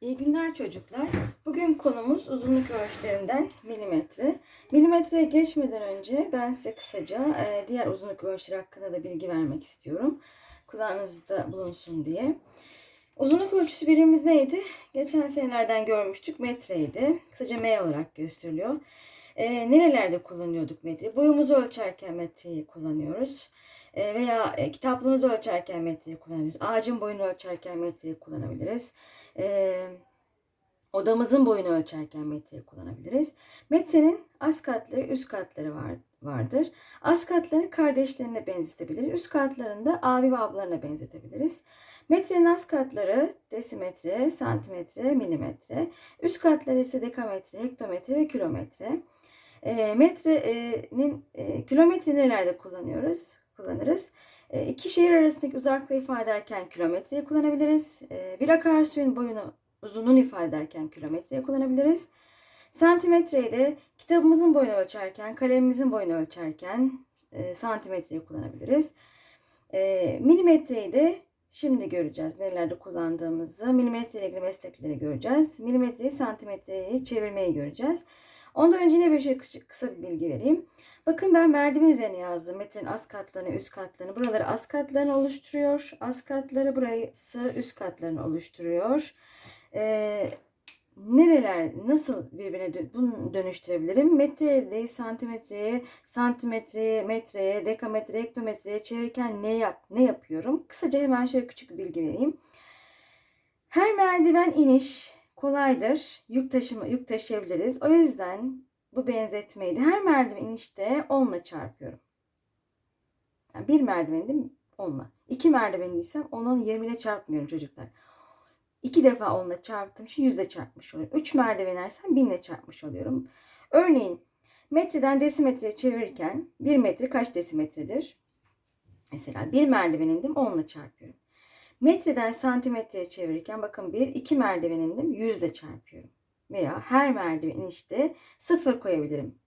İyi günler çocuklar. Bugün konumuz uzunluk ölçülerinden milimetre. Milimetreye geçmeden önce ben size kısaca e, diğer uzunluk ölçüleri hakkında da bilgi vermek istiyorum. Kulağınızda bulunsun diye. Uzunluk ölçüsü birimimiz neydi? Geçen senelerden görmüştük. Metreydi. Kısaca M olarak gösteriliyor. E, nerelerde kullanıyorduk metreyi? Boyumuzu ölçerken metreyi kullanıyoruz. E, veya e, kitaplığımızı ölçerken metreyi kullanabiliriz. Ağacın boyunu ölçerken metreyi kullanabiliriz. E, odamızın boyunu ölçerken metreyi kullanabiliriz. Metrenin az katları, üst katları var, vardır. Az katlarını kardeşlerine benzetebiliriz. Üst katlarını da abi ve ablarına benzetebiliriz. Metrenin az katları desimetre, santimetre, milimetre. Üst katları ise dekametre, hektometre ve kilometre. E, metrenin e, kilometre nelerde kullanıyoruz? Kullanırız. E, iki şehir arasındaki uzaklığı ifade ederken kilometreyi kullanabiliriz. E, bir akarsuyun boyunu uzunluğunu ifade ederken kilometreyi kullanabiliriz. Santimetreyi de kitabımızın boyunu ölçerken, kalemimizin boyunu ölçerken e, santimetreyi kullanabiliriz. E, milimetreyi de şimdi göreceğiz nelerde kullandığımızı. Milimetre ile ilgili meslekleri göreceğiz. Milimetreyi santimetreyi çevirmeyi göreceğiz. Ondan önce yine bir şey kısa, bir bilgi vereyim. Bakın ben merdiven üzerine yazdım. Metrenin az katlarını, üst katlarını. Buraları az katlarını oluşturuyor. Az katları burası üst katlarını oluşturuyor. Ee, nereler, nasıl birbirine dö- bunu dönüştürebilirim? Metreyi santimetreye, santimetreye, metreye, dekametreye, hektometreye çevirirken ne yap, ne yapıyorum? Kısaca hemen şöyle küçük bir bilgi vereyim. Her merdiven iniş kolaydır. Yük taşıma, yük taşıyabiliriz. O yüzden bu benzetmeyi de her merdiven inişte 10 ile çarpıyorum. Yani bir merdiveni de 10 ile. İki merdivenliysem 10'un 20 ile çarpmıyorum çocuklar. İki defa 10 ile çarptığım için 100 ile çarpmış oluyorum. 3 merdiven inersem 1000 ile çarpmış oluyorum. Örneğin metreden desimetreye çevirirken 1 metre kaç desimetredir? Mesela bir merdiven indim 10 ile çarpıyorum. Metreden santimetreye çevirirken bakın bir iki merdiven indim 100 ile çarpıyorum. Veya her merdiven inişte sıfır koyabilirim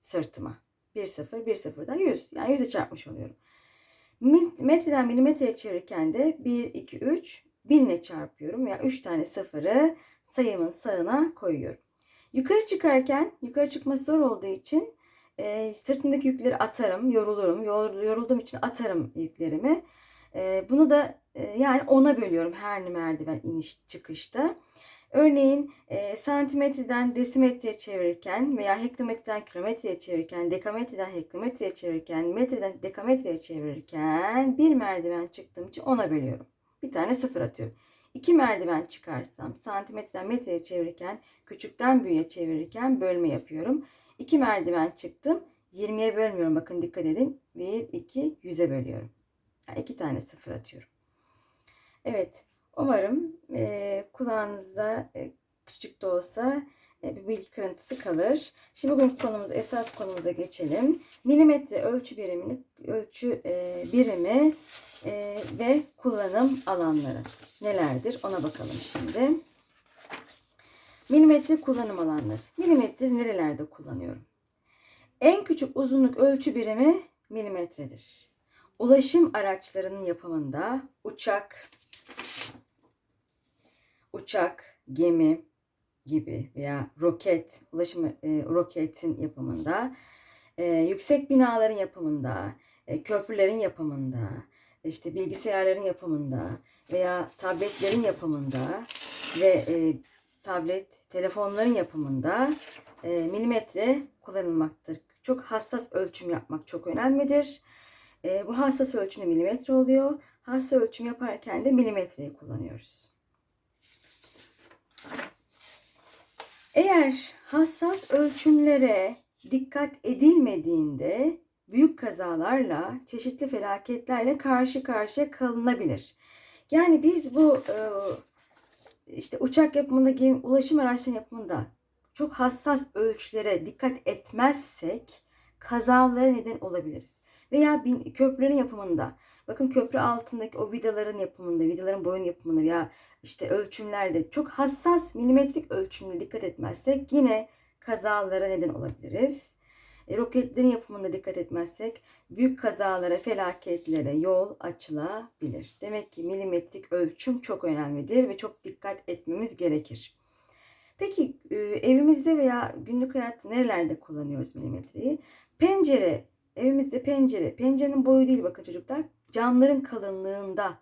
sırtıma. 1 sıfır 1 sıfırdan 100 yani 100'e çarpmış oluyorum. Metreden milimetreye çevirirken de 1 2 3 1000 ile çarpıyorum veya 3 tane sıfırı sayımın sağına koyuyorum. Yukarı çıkarken yukarı çıkması zor olduğu için e, sırtımdaki yükleri atarım, yorulurum. Yor, yorulduğum için atarım yüklerimi. E, bunu da yani ona bölüyorum her merdiven iniş çıkışta. Örneğin e, santimetreden desimetreye çevirirken veya hektometreden kilometreye çevirirken, dekametreden hektometreye çevirirken, metreden dekametreye çevirirken bir merdiven çıktığım için ona bölüyorum. Bir tane sıfır atıyorum. İki merdiven çıkarsam santimetreden metreye çevirirken, küçükten büyüğe çevirirken bölme yapıyorum. İki merdiven çıktım. 20'ye bölmüyorum. Bakın dikkat edin. 1, 2, 100'e bölüyorum. Yani iki tane sıfır atıyorum. Evet. Umarım e, kulağınızda e, küçük de olsa e, bir bilgi kırıntısı kalır. Şimdi bugün konumuz esas konumuza geçelim. Milimetre ölçü birimini ölçü e, birimi e, ve kullanım alanları nelerdir ona bakalım şimdi. Milimetre kullanım alanları. Milimetre nerelerde kullanıyorum? En küçük uzunluk ölçü birimi milimetredir. Ulaşım araçlarının yapımında uçak, uçak, gemi gibi veya roket, ulaşım e, roketin yapımında, e, yüksek binaların yapımında, e, köprülerin yapımında, işte bilgisayarların yapımında veya tabletlerin yapımında ve e, tablet, telefonların yapımında e, milimetre kullanılmaktadır. Çok hassas ölçüm yapmak çok önemlidir. E, bu hassas ölçümde milimetre oluyor. Hassas ölçüm yaparken de milimetreyi kullanıyoruz. Eğer hassas ölçümlere dikkat edilmediğinde büyük kazalarla, çeşitli felaketlerle karşı karşıya kalınabilir. Yani biz bu e, işte uçak yapımında, ulaşım araçları yapımında çok hassas ölçülere dikkat etmezsek kazalara neden olabiliriz. Veya bin, köprülerin yapımında, bakın köprü altındaki o vidaların yapımında, vidaların boyun yapımında veya işte ölçümlerde çok hassas milimetrik ölçümlere dikkat etmezsek yine kazalara neden olabiliriz. E, roketlerin yapımında dikkat etmezsek büyük kazalara, felaketlere yol açılabilir. Demek ki milimetrik ölçüm çok önemlidir ve çok dikkat etmemiz gerekir. Peki e, evimizde veya günlük hayatta nerelerde kullanıyoruz milimetreyi? Pencere, evimizde pencere, pencerenin boyu değil bakın çocuklar, camların kalınlığında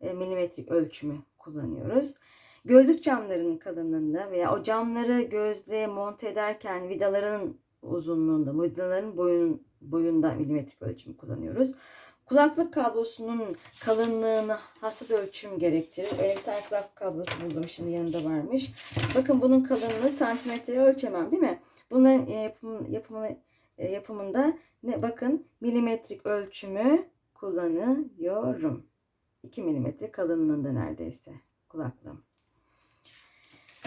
e, milimetrik ölçümü kullanıyoruz. Gözlük camlarının kalınlığında veya o camları gözle monte ederken vidaların uzunluğunda, vidaların boyun, boyunda milimetrik ölçümü kullanıyoruz. Kulaklık kablosunun kalınlığını hassas ölçüm gerektirir. Öyle bir kulaklık kablosu buldum şimdi yanında varmış. Bakın bunun kalınlığı santimetreye ölçemem değil mi? Bunların e, yapım, yapımı, e, yapımında ne bakın milimetrik ölçümü kullanıyorum. 2 milimetre kalınlığında neredeyse kulaklığım.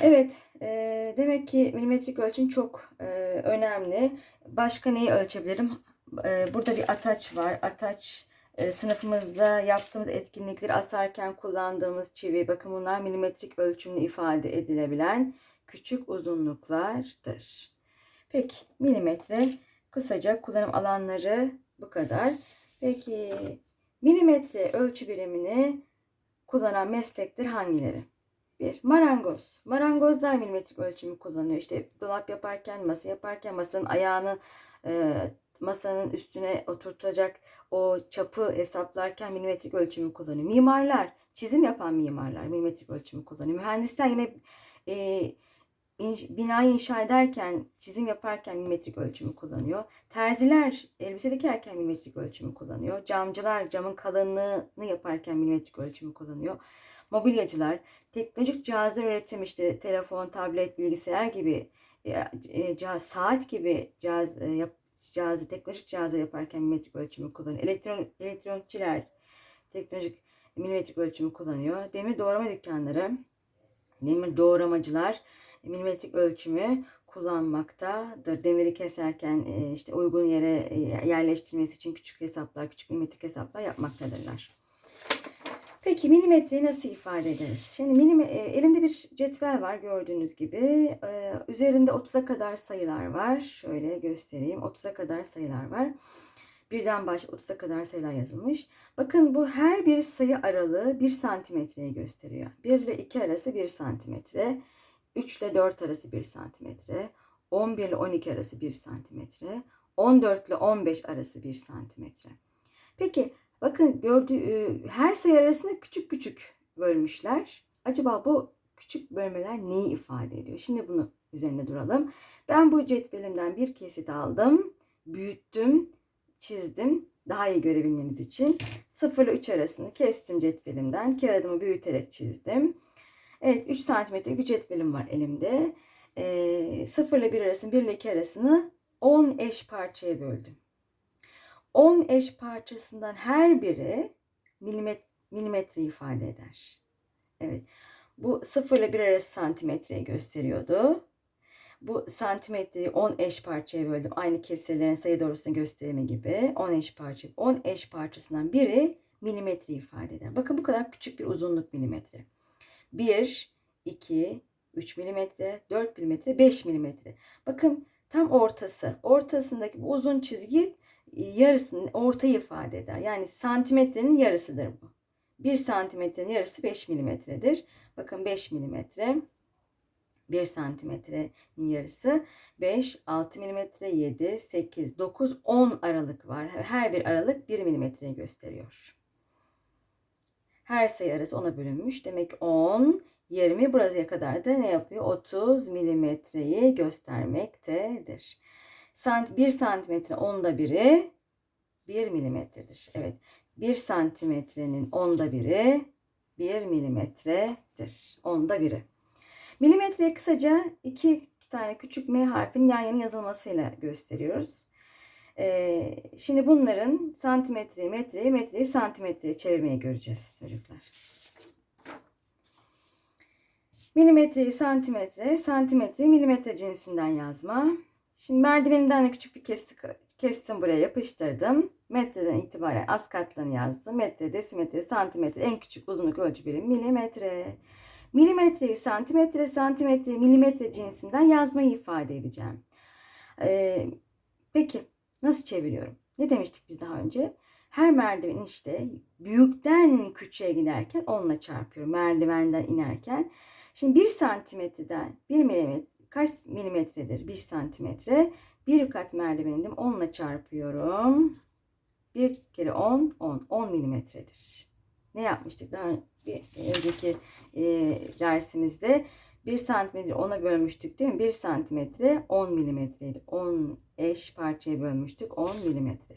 Evet, e, demek ki milimetrik ölçüm çok e, önemli. Başka neyi ölçebilirim? E, burada bir ataç var. Ataç e, sınıfımızda yaptığımız etkinlikleri asarken kullandığımız çivi. Bakın bunlar milimetrik ölçümle ifade edilebilen küçük uzunluklardır. Peki milimetre kısaca kullanım alanları bu kadar. Peki milimetre ölçü birimini kullanan meslekler hangileri? Bir, marangoz. Marangozlar milimetrik ölçümü kullanıyor. İşte dolap yaparken, masa yaparken masanın ayağını e, masanın üstüne oturtacak o çapı hesaplarken milimetrik ölçümü kullanıyor. Mimarlar, çizim yapan mimarlar milimetrik ölçümü kullanıyor. Mühendisler yine e, inş, inşa ederken, çizim yaparken milimetrik ölçümü kullanıyor. Terziler elbise dikerken milimetrik ölçümü kullanıyor. Camcılar camın kalınlığını yaparken milimetrik ölçümü kullanıyor mobilyacılar teknolojik cihazlar üretim işte telefon, tablet, bilgisayar gibi e, e, cihaz, saat gibi cihaz e, yap, cihazı teknolojik cihazı yaparken milimetrik ölçümü kullanıyor. Elektron, elektronikçiler teknolojik milimetrik ölçümü kullanıyor. Demir doğrama dükkanları, demir doğramacılar milimetrik ölçümü kullanmaktadır. Demiri keserken işte uygun yere yerleştirmesi için küçük hesaplar, küçük milimetrik hesaplar yapmaktadırlar. Peki milimetreyi nasıl ifade ederiz? Şimdi milim, e, elimde bir cetvel var gördüğünüz gibi. Üzerinde 30'a kadar sayılar var. Şöyle göstereyim. 30'a kadar sayılar var. Birden baş 30'a kadar sayılar yazılmış. Bakın bu her bir sayı aralığı 1 santimetreyi gösteriyor. 1 ile 2 arası 1 santimetre. 3 ile 4 arası 1 santimetre. 11 ile 12 arası 1 santimetre. 14 ile 15 arası 1 santimetre. Peki Bakın gördüğü her sayı arasında küçük küçük bölmüşler. Acaba bu küçük bölmeler neyi ifade ediyor? Şimdi bunu üzerinde duralım. Ben bu cetvelimden bir kesit aldım, büyüttüm, çizdim. Daha iyi görebilmeniz için 0 ile 3 arasını kestim cetvelimden. Kağıdımı büyüterek çizdim. Evet 3 santimetre bir cetvelim var elimde. E, 0 ile 1 arasını 1 ile 2 arasını 10 eş parçaya böldüm. 10 eş parçasından her biri milimet, milimetre ifade eder. Evet. Bu 0 ile 1 arası santimetreyi gösteriyordu. Bu santimetreyi 10 eş parçaya böldüm. Aynı kesirlerin sayı doğrusunu gösterimi gibi 10 eş parça. 10 eş parçasından biri milimetre ifade eder. Bakın bu kadar küçük bir uzunluk milimetre. 1, 2, 3 milimetre, 4 milimetre, 5 milimetre. Bakın tam ortası. Ortasındaki bu uzun çizgi yarısını ortayı ifade eder. Yani santimetrenin yarısıdır bu. 1 santimetrenin yarısı 5 milimetredir. Bakın 5 milimetre. 1 santimetrenin yarısı 5, 6 milimetre, 7, 8, 9, 10 aralık var. Her bir aralık 1 milimetreye gösteriyor. Her sayı arası 10'a bölünmüş. Demek 10, 20 buraya kadar da ne yapıyor? 30 milimetreyi göstermektedir. 1 santimetre onda biri 1 milimetredir. Evet. 1 santimetrenin onda biri 1 milimetredir. Onda biri. Milimetre kısaca iki tane küçük M harfinin yan yana yazılmasıyla gösteriyoruz. Şimdi bunların santimetreyi metreye, metreyi santimetreye çevirmeyi göreceğiz çocuklar. Milimetreyi santimetre, santimetreyi milimetre cinsinden yazma. Şimdi merdiveninden de küçük bir kestik, kestim buraya yapıştırdım. Metreden itibaren az katlarını yazdım. Metre, desimetre, santimetre en küçük uzunluk ölçü birimi milimetre. Milimetreyi santimetre, santimetre, milimetre cinsinden yazmayı ifade edeceğim. Ee, Peki nasıl çeviriyorum? Ne demiştik biz daha önce? Her merdiven işte büyükten küçüğe giderken onunla çarpıyorum. Merdivenden inerken. Şimdi 1 santimetreden 1 milimetre kaç milimetredir? 1 santimetre. Bir kat merdiven indim. Onunla çarpıyorum. 1 kere 10, 10. 10 milimetredir. Ne yapmıştık daha bir önceki e, dersimizde? 1 santimetre 10'a bölmüştük değil mi? 1 santimetre 10 milimetreydi. 10 eş parçaya bölmüştük. 10 milimetre.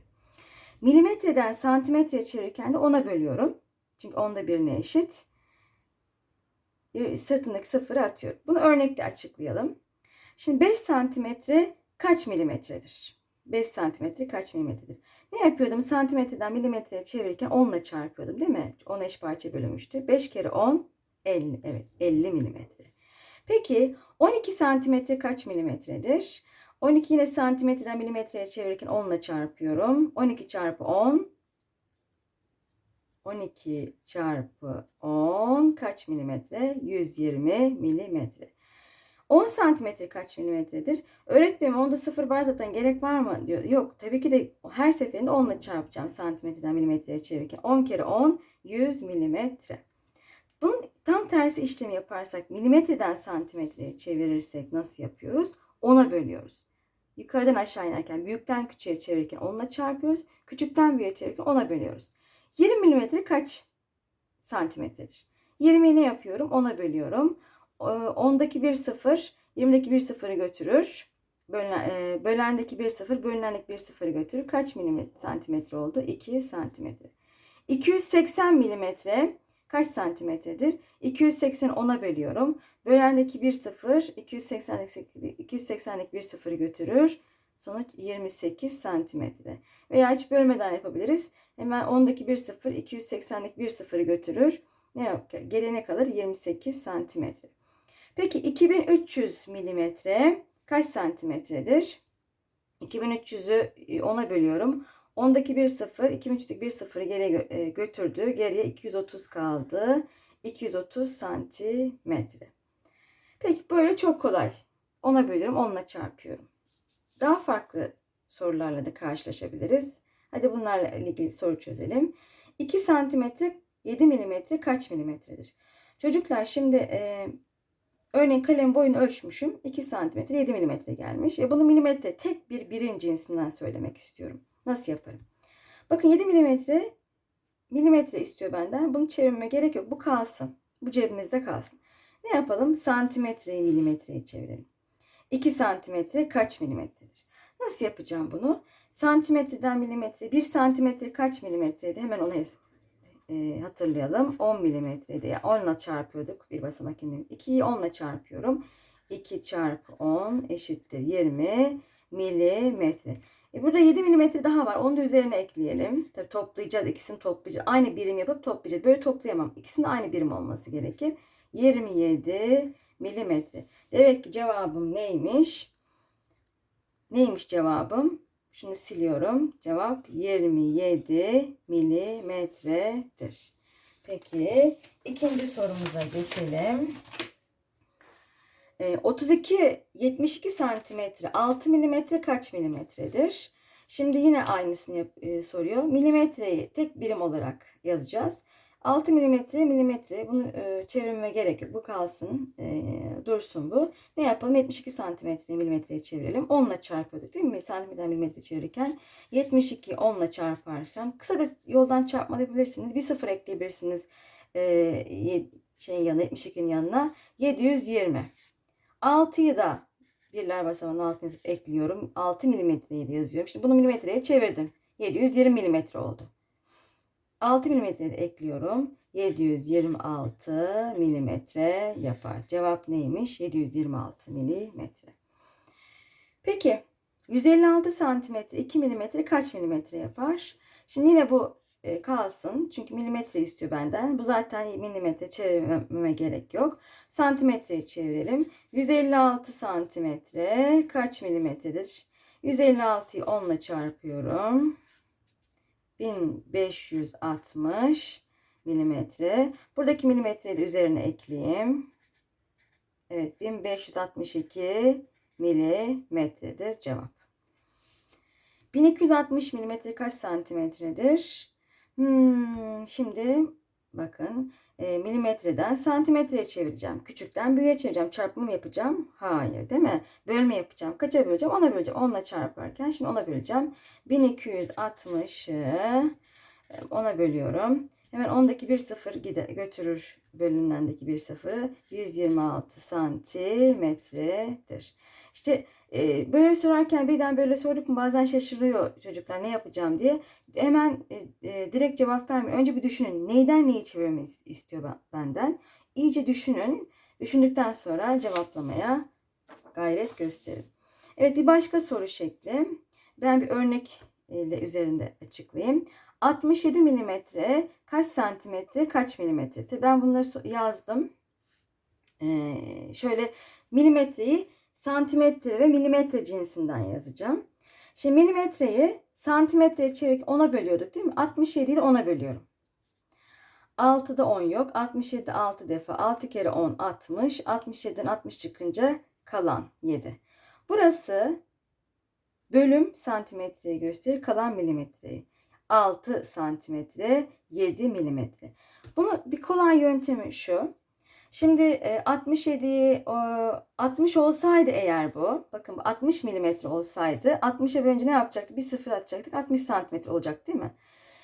Milimetreden santimetreye çevirirken de 10'a bölüyorum. Çünkü 10'da birine eşit. Sırtındaki sıfırı atıyorum. Bunu örnekle açıklayalım. Şimdi 5 santimetre kaç milimetredir? 5 santimetre kaç milimetredir? Ne yapıyordum? Santimetreden milimetreye çevirirken 10 ile çarpıyordum değil mi? 10 eş parça bölünmüştü. 5 kere 10 50. Evet 50 milimetre. Peki 12 santimetre kaç milimetredir? 12 yine santimetreden milimetreye çevirirken 10 ile çarpıyorum. 12 çarpı 10 12 çarpı 10 kaç milimetre? 120 milimetre. 10 santimetre kaç milimetredir? Öğretmenim onda sıfır var zaten gerek var mı diyor. Yok tabii ki de her seferinde 10 ile çarpacağım santimetreden milimetreye çevirirken. 10 kere 10 100 milimetre. Bunun tam tersi işlemi yaparsak milimetreden santimetreye çevirirsek nasıl yapıyoruz? 10'a bölüyoruz. Yukarıdan aşağı inerken büyükten küçüğe çevirirken 10'la çarpıyoruz. Küçükten büyüğe çevirirken 10'a bölüyoruz. 20 milimetre kaç santimetredir? 20'yi ne yapıyorum? 10'a bölüyorum. 10'daki bir sıfır 20'deki bir sıfırı götürür. Bölen, e, bölendeki bir sıfır bölünendeki bir sıfırı götürür. Kaç milimetre santimetre oldu? 2 santimetre. 280 milimetre kaç santimetredir? 280 10'a bölüyorum. Bölendeki bir sıfır 280'lik 280'lik bir sıfırı götürür. Sonuç 28 santimetre. Veya hiç bölmeden yapabiliriz. Hemen 10'daki bir sıfır 280'lik bir sıfırı götürür. Ne yap? Gelene kalır 28 santimetre. Peki 2300 milimetre kaç santimetredir? 2300'ü 10'a bölüyorum. 10'daki bir sıfır, 2300'deki bir sıfırı geriye götürdü. Geriye 230 kaldı. 230 santimetre. Peki böyle çok kolay. 10'a bölüyorum, 10'la çarpıyorum. Daha farklı sorularla da karşılaşabiliriz. Hadi bunlarla ilgili soru çözelim. 2 santimetre 7 milimetre kaç milimetredir? Çocuklar şimdi e, örneğin kalem boyunu ölçmüşüm. 2 santimetre 7 milimetre gelmiş. E, bunu milimetre tek bir birim cinsinden söylemek istiyorum. Nasıl yaparım? Bakın 7 milimetre milimetre istiyor benden. Bunu çevirmeme gerek yok. Bu kalsın. Bu cebimizde kalsın. Ne yapalım? Santimetreyi milimetreye çevirelim. 2 santimetre kaç milimetredir? Nasıl yapacağım bunu? Santimetreden milimetre 1 santimetre kaç milimetreydi? Hemen onu e, hatırlayalım. 10 milimetreydi. Yani 10 ile çarpıyorduk. Bir basamak indim. 2'yi 10 ile çarpıyorum. 2 çarpı 10 eşittir 20 milimetre. E burada 7 milimetre daha var. Onu da üzerine ekleyelim. Tabii toplayacağız. ikisini toplayacağız. Aynı birim yapıp toplayacağız. Böyle toplayamam. İkisinin aynı birim olması gerekir. 27 milimetre. Demek ki cevabım neymiş? Neymiş cevabım? Şunu siliyorum. Cevap 27 milimetredir. Peki ikinci sorumuza geçelim. 32 72 santimetre 6 milimetre kaç milimetredir? Şimdi yine aynısını yap, e, soruyor. Milimetreyi tek birim olarak yazacağız. 6 milimetre milimetre bunu e, çevirmeme gerek yok. Bu kalsın e, dursun bu. Ne yapalım 72 santimetre milimetreye çevirelim. 10 ile çarpıyorduk değil mi? Santimetre milimetre çevirirken 72 10 ile çarparsam kısa da yoldan çarpmayabilirsiniz. Bir sıfır ekleyebilirsiniz. E, şeyin yanına 72'nin yanına 720. 6'yı da birler basamağının altına ekliyorum. 6 milimetreyi de yazıyorum. Şimdi bunu milimetreye çevirdim. 720 milimetre oldu. 6 milimetre de ekliyorum. 726 milimetre yapar. Cevap neymiş? 726 milimetre. Peki 156 santimetre 2 milimetre kaç milimetre yapar? Şimdi yine bu e, kalsın. Çünkü milimetre istiyor benden. Bu zaten milimetre çevirmeme gerek yok. Santimetreyi çevirelim. 156 santimetre kaç milimetredir? 156'yı 10 ile çarpıyorum. 1560 milimetre. Buradaki milimetreyi de üzerine ekleyeyim. Evet 1562 milimetredir cevap. 1260 milimetre kaç santimetredir? Hmm, şimdi bakın e, milimetreden santimetreye çevireceğim. Küçükten büyüğe çevireceğim. Çarpma yapacağım? Hayır değil mi? Bölme yapacağım. Kaça böleceğim? Ona böleceğim. Onunla çarparken şimdi ona böleceğim. 1260'ı ona bölüyorum. Hemen ondaki bir sıfır gide, götürür bölünendeki bir sıfırı 126 santimetredir. İşte e, böyle sorarken birden böyle sorduk mu bazen şaşırıyor çocuklar ne yapacağım diye. Hemen e, e, direkt cevap vermiyor. Önce bir düşünün neyden neyi çevirmemi istiyor benden. İyice düşünün. Düşündükten sonra cevaplamaya gayret gösterin. Evet bir başka soru şekli. Ben bir örnek ile üzerinde açıklayayım. 67 milimetre kaç santimetre kaç milimetre? Ben bunları yazdım. Ee, şöyle milimetreyi santimetre ve milimetre cinsinden yazacağım. Şimdi milimetreyi santimetreye çevirip 10'a bölüyorduk değil mi? 67'yi de 10'a bölüyorum. 6'da 10 yok. 67 6 defa. 6 kere 10 60. 67'den 60 çıkınca kalan 7. Burası bölüm santimetreyi gösterir. Kalan milimetreyi. 6 santimetre 7 milimetre. Bunu bir kolay yöntemi şu. Şimdi 67 60 olsaydı eğer bu bakın bu 60 milimetre olsaydı 60'a bölünce ne yapacaktık? Bir sıfır atacaktık 60 santimetre olacak değil mi?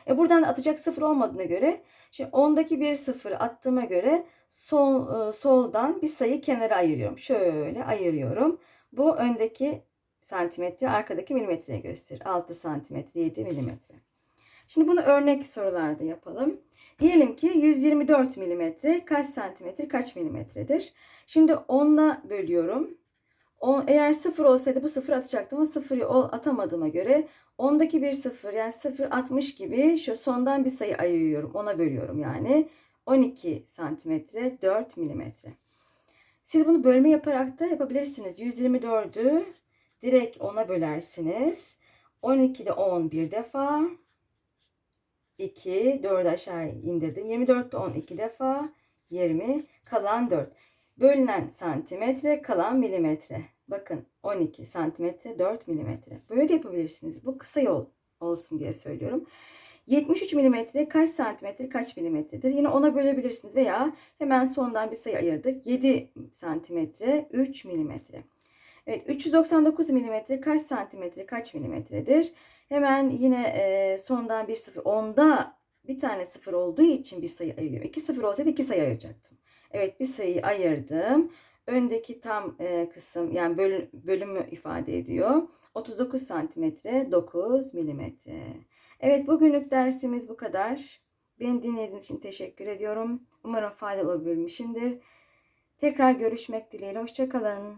E buradan atacak sıfır olmadığına göre şimdi 10'daki bir sıfır attığıma göre sol soldan bir sayı kenara ayırıyorum. Şöyle ayırıyorum. Bu öndeki santimetre arkadaki milimetreye gösterir. 6 santimetre 7 milimetre. Şimdi bunu örnek sorularda yapalım. Diyelim ki 124 milimetre kaç santimetre kaç milimetredir? Şimdi 10'la bölüyorum. O, eğer sıfır olsaydı bu sıfır atacaktım ama sıfırı atamadığıma göre 10'daki bir sıfır yani sıfır 60 gibi şu sondan bir sayı ayırıyorum. Ona bölüyorum yani. 12 santimetre 4 milimetre. Siz bunu bölme yaparak da yapabilirsiniz. 124'ü direkt 10'a bölersiniz. 12'de 10 bir defa. 2, 4 aşağı indirdim. 24'te 10 2 defa. 20, kalan 4. Bölünen santimetre, kalan milimetre. Bakın 12 santimetre, 4 milimetre. Böyle de yapabilirsiniz. Bu kısa yol olsun diye söylüyorum. 73 milimetre kaç santimetre kaç milimetredir? Yine ona bölebilirsiniz veya hemen sondan bir sayı ayırdık. 7 santimetre 3 milimetre. Evet 399 milimetre kaç santimetre kaç milimetredir? Hemen yine e, sondan bir sıfır. Onda bir tane sıfır olduğu için bir sayı ayırıyorum. İki sıfır olsaydı iki sayı ayıracaktım. Evet bir sayı ayırdım. Öndeki tam e, kısım yani bölüm, bölümü ifade ediyor. 39 santimetre 9 milimetre. Evet bugünlük dersimiz bu kadar. Beni dinlediğiniz için teşekkür ediyorum. Umarım faydalı olabilmişimdir. Tekrar görüşmek dileğiyle. Hoşçakalın.